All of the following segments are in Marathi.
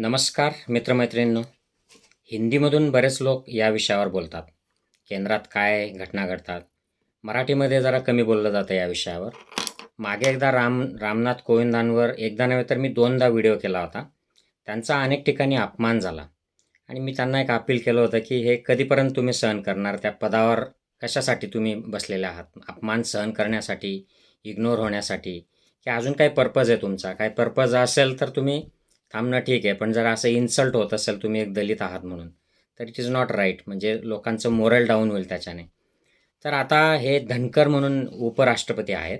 नमस्कार मित्रमैत्रिणींनो. हिंदीमधून बरेच लोक या विषयावर बोलतात. केंद्रात काय घटना घडतात? मराठीमध्ये जरा कमी बोललं जातं या विषयावर. मागे एकदा राम रामनाथ कोविंदांवर एकदा नव्हे तर मी दोनदा व्हिडिओ केला होता. त्यांचा अनेक ठिकाणी अपमान झाला. आणि मी त्यांना एक अपील केलं होतं की हे कधीपर्यंत तुम्ही सहन करणार? त्या पदावर कशासाठी तुम्ही बसलेले आहात? अपमान सहन करण्यासाठी इग्नोर होण्यासाठी? की अजून काही पर्पज आहे तुमचा? काय पर्पज असेल तर तुम्ही थांबणं ठीक आहे पण जर असं इन्सल्ट होत असेल तुम्ही एक दलित आहात म्हणून तर इट इज नॉट राईट म्हणजे लोकांचं मोरल डाऊन होईल त्याच्याने. तर आता हे धनकर म्हणून उपराष्ट्रपती आहेत.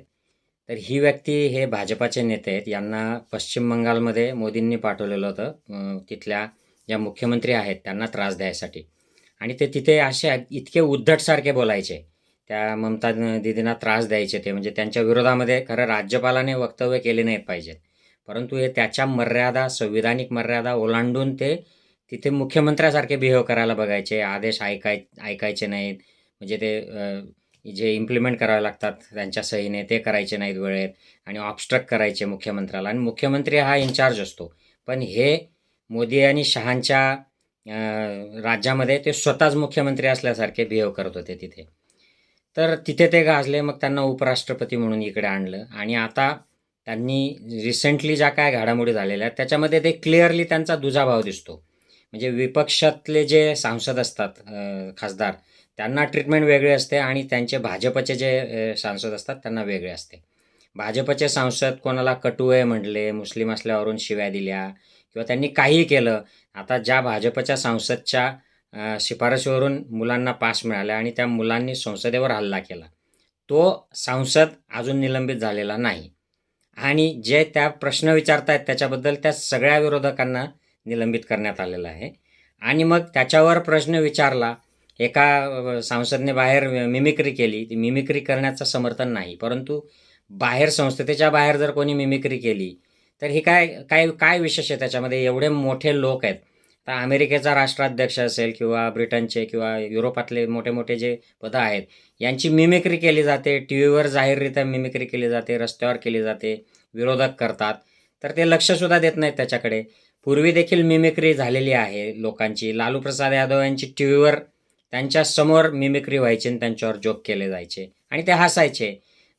तर ही व्यक्ती हे भाजपाचे नेते आहेत. यांना पश्चिम बंगालमध्ये मोदींनी पाठवलेलं होतं. तिथल्या ज्या मुख्यमंत्री आहेत त्यांना त्रास द्यायसाठी. आणि ते तिथे असे इतके उद्धटसारखे बोलायचे त्या ममता दिदींना त्रास द्यायचे ते. म्हणजे त्यांच्या विरोधामध्ये खरं राज्यपालाने वक्तव्य केले नाहीत पाहिजेत. परंतु हे त्याच्या मर्यादा संविधानिक मर्यादा ओलांडून ते तिथे मुख्यमंत्र्यासारखे बिहेव करायला बघायचे आदेश ऐकाय ऐकायचे नाहीत. म्हणजे ते जे इम्प्लिमेंट करावे लागतात त्यांच्या सहीने ते करायचे नाहीत वेळेत आणि ऑबस्ट्रक्ट करायचे मुख्यमंत्र्याला. आणि मुख्यमंत्री हा इन्चार्ज असतो. पण हे मोदी आणि शहांच्या राज्यामध्ये ते स्वतःच मुख्यमंत्री असल्यासारखे बिहेव करत होते तिथे. तर तिथे ते गाजले मग त्यांना उपराष्ट्रपती म्हणून इकडे आणलं. आणि आता त्यांनी रिसेंटली ज्या काय घडामोडी झालेल्या आहेत त्याच्यामध्ये ते क्लिअरली त्यांचा दुजाभाव दिसतो. म्हणजे विपक्षातले जे सांसद असतात खासदार त्यांना ट्रीटमेंट वेगळी असते आणि त्यांचे भाजपचे जे सांसद असतात त्यांना वेगळे असते. भाजपचे सांसद कोणाला कटुए म्हटले मुस्लिम असल्यावरून शिव्या दिल्या किंवा त्यांनी काहीही केलं आता ज्या भाजपच्या संसदच्या शिफारशीवरून मुलांना पास मिळाल्या आणि त्या मुलांनी संसदेवर हल्ला केला तो सांसद अजून निलंबित झालेला नाही. आणि जे त्या प्रश्न विचारतायत त्याच्याबद्दल त्या सगळ्या विरोधकांना निलंबित करण्यात आलेलं आहे. आणि मग त्याच्यावर प्रश्न विचारला एका सांसदने बाहेर मिमिक्री केली. ती मिमिक्री करण्याचं समर्थन नाही परंतु बाहेर संस्थेच्या बाहेर जर कोणी मिमिक्री केली तर ही काय काय काय विशेष आहे त्याच्यामध्ये? एवढे मोठे लोक आहेत. तर अमेरिकेचा राष्ट्राध्यक्ष असेल किंवा ब्रिटनचे किंवा युरोपातले मोठे मोठे जे पदं आहेत यांची मिमिक्री केली जाते टी व्हीवर जाहीररित्या मिमिक्री केली जाते रस्त्यावर केली जाते विरोधक करतात. तर ते लक्षसुद्धा देत नाहीत त्याच्याकडे. पूर्वी देखील मिमिक्री झालेली आहे लोकांची. लालू प्रसाद यादव यांची टी व्हीवर त्यांच्यासमोर मिमिक्री व्हायची आणि त्यांच्यावर जोक केले जायचे आणि ते हसायचे.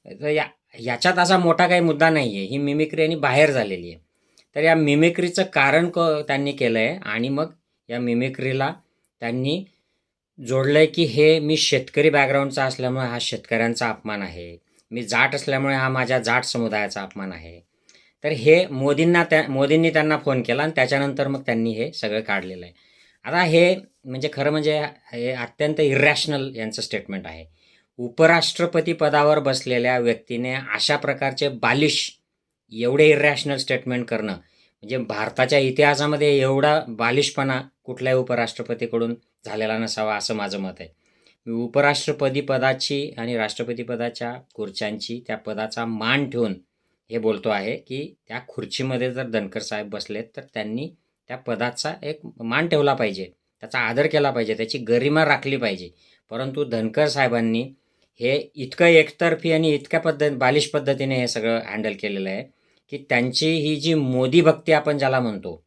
तर या याच्यात असा मोठा काही मुद्दा नाही आहे ही मिमिक्री आणि बाहेर झालेली आहे. तर या मिमिक्रीचं कारण क त्यांनी केलं आहे आणि मग या मिमिक्रीला त्यांनी जोडलं आहे की हे मी शेतकरी बॅकग्राऊंडचा असल्यामुळे हा शेतकऱ्यांचा अपमान आहे. मी जाट असल्यामुळे हा माझ्या जाट समुदायाचा अपमान आहे. तर हे मोदींना त्या मोदींनी त्यांना फोन केला आणि त्याच्यानंतर मग त्यांनी हे सगळं काढलेलं आहे. आता हे म्हणजे खरं म्हणजे हे अत्यंत इरॅशनल यांचं स्टेटमेंट आहे. उपराष्ट्रपती पदावर बसलेल्या व्यक्तीने अशा प्रकारचे बालिश एवढे इरॅशनल स्टेटमेंट करणं. म्हणजे भारताच्या इतिहासामध्ये एवढा बालिशपणा कुठल्याही उपराष्ट्रपतीकडून झालेला नसावा असं माझं मत आहे. मी उपराष्ट्रपती पदाची आणि राष्ट्रपती पदाच्या खुर्च्यांची त्या पदाचा मान ठेवून हे बोलतो आहे की त्या खुर्चीमध्ये जर धनकर साहेब बसलेत तर त्यांनी त्या पदाचा एक मान ठेवला पाहिजे. त्याचा आदर केला पाहिजे. त्याची गरिमा राखली पाहिजे. परंतु धनकर साहेबांनी हे इतकं एकतर्फी आणि इतक्या पद्धत बालिश पद्धतीने हे सगळं हँडल केलेलं आहे. की त्यांची ही जी मोदी भक्ती आपण ज्याला म्हणतो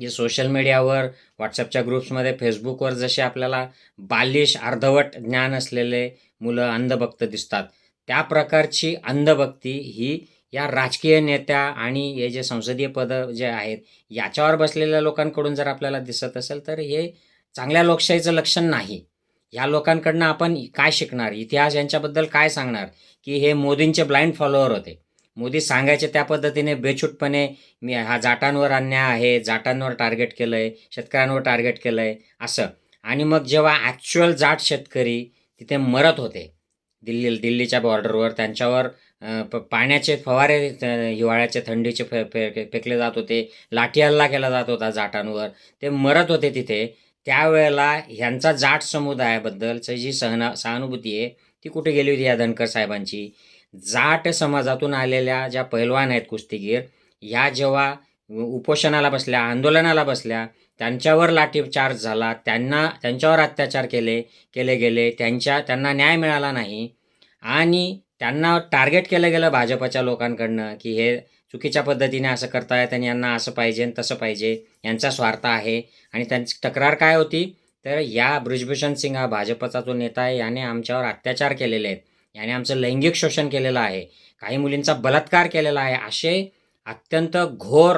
जे सोशल मीडियावर व्हॉट्सअपच्या ग्रुप्समध्ये फेसबुकवर जसे आपल्याला बालिश अर्धवट ज्ञान असलेले मुलं अंधभक्त दिसतात त्या प्रकारची अंधभक्ती ही या राजकीय नेत्या आणि हे जे संसदीय पदं जे आहेत याच्यावर बसलेल्या लोकांकडून जर आपल्याला दिसत असेल तर हे चांगल्या लोकशाहीचं लक्षण नाही. ह्या लोकांकडनं आपण काय शिकणार? इतिहास यांच्याबद्दल काय सांगणार? की हे मोदींचे ब्लाइंड फॉलोअर होते. मोदी सांगायचे त्या पद्धतीने बेछूटपणे मी हा जाटांवर अन्याय आहे जाटांवर टार्गेट केलं आहे शेतकऱ्यांवर टार्गेट केलं आहे असं. आणि मग जेव्हा ॲक्च्युअल जाट शेतकरी तिथे मरत होते दिल्ली दिल्लीच्या बॉर्डरवर त्यांच्यावर प- पाण्याचे फवारे हिवाळ्याचे थंडीचे फे फे फेकले जात होते लाठी हल्ला केला जात होता जाटांवर ते मरत होते तिथे त्यावेळेला ह्यांचा जाट समुदायाबद्दलचं जी सहना सहानुभूती आहे ती कुठे गेली होती या धनकर साहेबांची? जाट समाजातून आलेल्या ज्या पैलवान आहेत कुस्तीगीर ह्या जेव्हा उपोषणाला बसल्या आंदोलनाला बसल्या त्यांच्यावर लाठीचार्ज झाला त्यांना त्यांच्यावर अत्याचार केले केले गेले त्यांच्या त्यांना न्याय मिळाला नाही आणि त्यांना टार्गेट केलं गेलं भाजपच्या लोकांकडनं की हे चुकीच्या पद्धतीने असं करतायत आणि यांना असं पाहिजे तसं पाहिजे यांचा स्वार्थ आहे आणि त्यांची तक्रार काय होती? तर या ब्रिजभूषण सिंग हा भाजपचा जो नेता आहे याने आमच्यावर अत्याचार केलेले आहेत. याने आमचं लैंगिक शोषण केलेलं आहे. काही मुलींचा बलात्कार केलेला आहे. असे अत्यंत घोर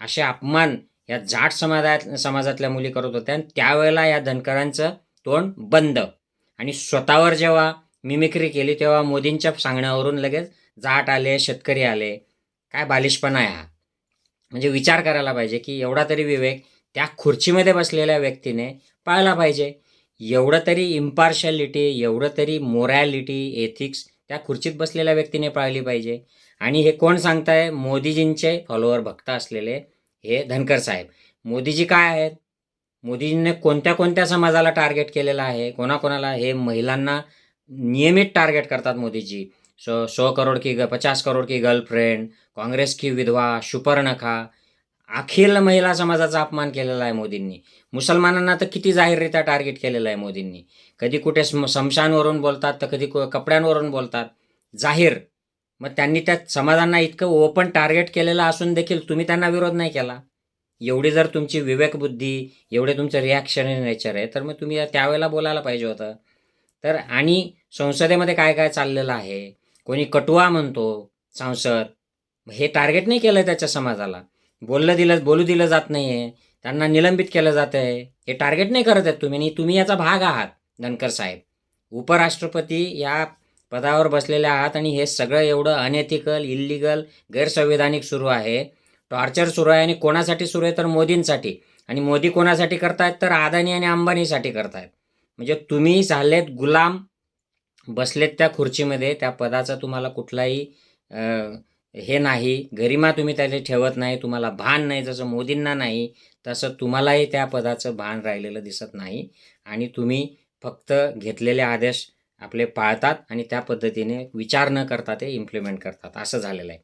असे अपमान या जाट समाजात समाजातल्या मुली करत होत्या आणि त्यावेळेला या धनकरांचं तोंड बंद. आणि स्वतःवर जेव्हा मिमिक्री केली तेव्हा मोदींच्या सांगण्यावरून लगेच जाट आले शेतकरी आले. काय बालिशपणा आहे हा. म्हणजे विचार करायला पाहिजे की एवढा तरी विवेक त्या खुर्चीमध्ये बसलेल्या व्यक्तीने पाळला पाहिजे. एवढं तरी इम्पार्शॅलिटी एवढं तरी मोरॅलिटी एथिक्स त्या खुर्चीत बसलेल्या व्यक्तीने पाळली पाहिजे. आणि हे कोण सांगताय? मोदीजींचे फॉलोअर भक्त असलेले हे धनकर साहेब. मोदीजी काय आहेत? मोदीजींनी कोणत्या कोणत्या समाजाला टार्गेट केलेलं आहे? कोणाकोणाला? हे महिलांना नियमित टार्गेट करतात मोदीजी. सो सो करोड की ग- पचास करोड की गर्लफ्रेंड काँग्रेस की विधवा शुपर्णखा अखिल महिला समाजाचा अपमान केलेला आहे मोदींनी. मुसलमानांना तर किती जाहीररित्या टार्गेट केलेलं आहे मोदींनी. कधी कुठे स्म- बोलतात तर कधी कु- कपड्यांवरून बोलतात. जाहीर. मग त्यांनी त्या समाजांना इतकं ओपन टार्गेट केलेलं असून देखील तुम्ही त्यांना विरोध नाही केला. एवढी जर तुमची विवेकबुद्धी एवढे तुमचं रिॲक्शन नेचर आहे तर मग तुम्ही त्यावेळेला बोलायला पाहिजे होतं. तर आणि संसदेमध्ये काय काय चाललेलं आहे? कोणी कटुआ म्हणतो संसद. हे टार्गेट नाही केलं त्याच्या समाजाला. बोललं दिलं बोलू दिलं जात नाही आहे त्यांना निलंबित केलं जात आहे हे टार्गेट नाही करत आहेत तुम्ही आणि तुम्ही याचा भाग आहात धनकर साहेब. उपराष्ट्रपती या पदावर बसलेले आहात आणि हे सगळं एवढं अनएथिकल इल्लिगल गैरसंविधानिक सुरू आहे. टॉर्चर सुरू आहे आणि कोणासाठी सुरू आहे तर मोदींसाठी. आणि मोदी कोणासाठी करतायत तर अदानी आणि अंबानीसाठी करतायत. म्हणजे तुम्ही झालेत गुलाम बसलेत त्या खुर्चीमध्ये त्या पदाचा तुम्हाला कुठलाही हे नाही गरिमा तुम्ही त्याला ठेवत नाही तुम्हाला भान नाही जसं मोदींना नाही तसं तुम्हालाही त्या पदाचं भान राहिलेलं दिसत नाही. आणि तुम्ही फक्त घेतलेले आदेश आपले पाळतात आणि त्या पद्धतीने विचार न करता ते इम्प्लिमेंट करतात. असं झालेलं आहे.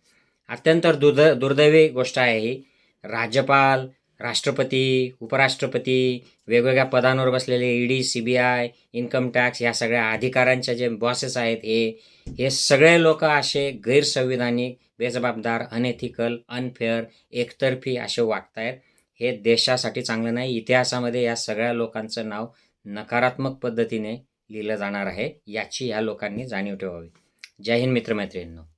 अत्यंत दुर्द दुर्दैवी गोष्ट आहे ही. राज्यपाल राष्ट्रपती उपराष्ट्रपती वेगवेगळ्या पदांवर बसलेले E D C B I income tax या सगळ्या अधिकाऱ्यांच्या जे बॉसेस आहेत हे हे सगळे लोक असे गैरसंविधानिक बेजबाबदार अनएथिकल अनफेअर एकतर्फी असे वागतायत. हे देशासाठी चांगलं नाही. इतिहासामध्ये या सगळ्या लोकांचं नाव नकारात्मक पद्धतीने लिहिलं जाणार आहे. याची ह्या लोकांनी जाणीव ठेवावी. जय हिंद मित्रमैत्रिणींनो.